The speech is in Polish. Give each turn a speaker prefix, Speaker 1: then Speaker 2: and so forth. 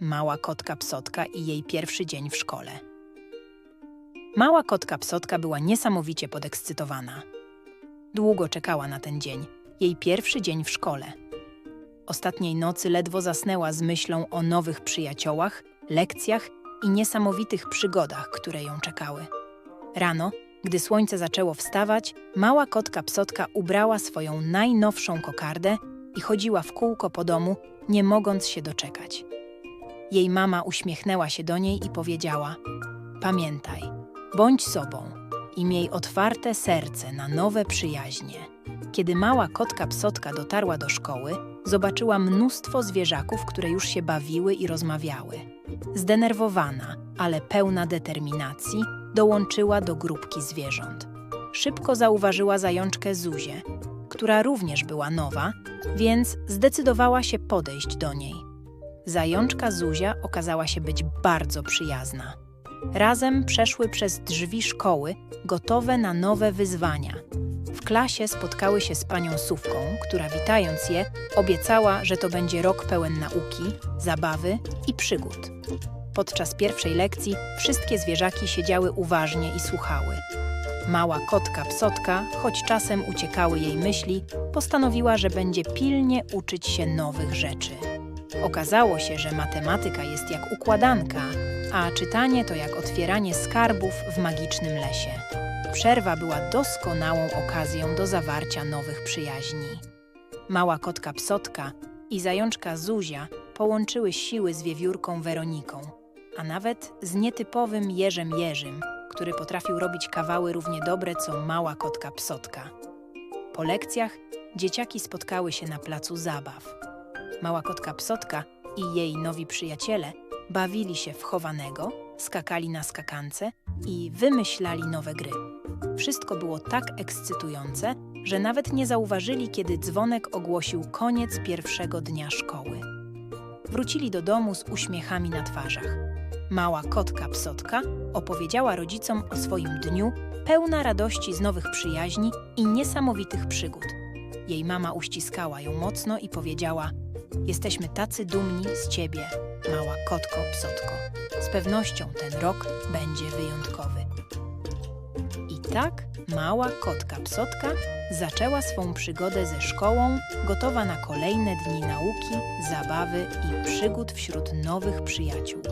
Speaker 1: Mała kotka psotka i jej pierwszy dzień w szkole. Mała kotka psotka była niesamowicie podekscytowana. Długo czekała na ten dzień, jej pierwszy dzień w szkole. Ostatniej nocy ledwo zasnęła z myślą o nowych przyjaciołach, lekcjach i niesamowitych przygodach, które ją czekały. Rano, gdy słońce zaczęło wstawać, mała kotka psotka ubrała swoją najnowszą kokardę i chodziła w kółko po domu, nie mogąc się doczekać. Jej mama uśmiechnęła się do niej i powiedziała: Pamiętaj, bądź sobą i miej otwarte serce na nowe przyjaźnie. Kiedy mała kotka psotka dotarła do szkoły, zobaczyła mnóstwo zwierzaków, które już się bawiły i rozmawiały. Zdenerwowana, ale pełna determinacji, dołączyła do grupki zwierząt. Szybko zauważyła zajączkę Zuzię, która również była nowa, więc zdecydowała się podejść do niej. Zajączka Zuzia okazała się być bardzo przyjazna. Razem przeszły przez drzwi szkoły, gotowe na nowe wyzwania. W klasie spotkały się z panią Sówką, która witając je, obiecała, że to będzie rok pełen nauki, zabawy i przygód. Podczas pierwszej lekcji wszystkie zwierzaki siedziały uważnie i słuchały. Mała kotka psotka, choć czasem uciekały jej myśli, postanowiła, że będzie pilnie uczyć się nowych rzeczy. Okazało się, że matematyka jest jak układanka, a czytanie to jak otwieranie skarbów w magicznym lesie. Przerwa była doskonałą okazją do zawarcia nowych przyjaźni. Mała kotka psotka i zajączka Zuzia połączyły siły z wiewiórką Weroniką, a nawet z nietypowym Jerzem Jerzym, który potrafił robić kawały równie dobre co mała kotka psotka. Po lekcjach dzieciaki spotkały się na placu zabaw. Mała kotka psotka i jej nowi przyjaciele bawili się w chowanego, skakali na skakance i wymyślali nowe gry. Wszystko było tak ekscytujące, że nawet nie zauważyli, kiedy dzwonek ogłosił koniec pierwszego dnia szkoły. Wrócili do domu z uśmiechami na twarzach. Mała kotka psotka opowiedziała rodzicom o swoim dniu, pełna radości z nowych przyjaźni i niesamowitych przygód. Jej mama uściskała ją mocno i powiedziała: Jesteśmy tacy dumni z ciebie, mała kotko psotko. Z pewnością ten rok będzie wyjątkowy. I tak mała kotka psotka zaczęła swą przygodę ze szkołą, gotowa na kolejne dni nauki, zabawy i przygód wśród nowych przyjaciół.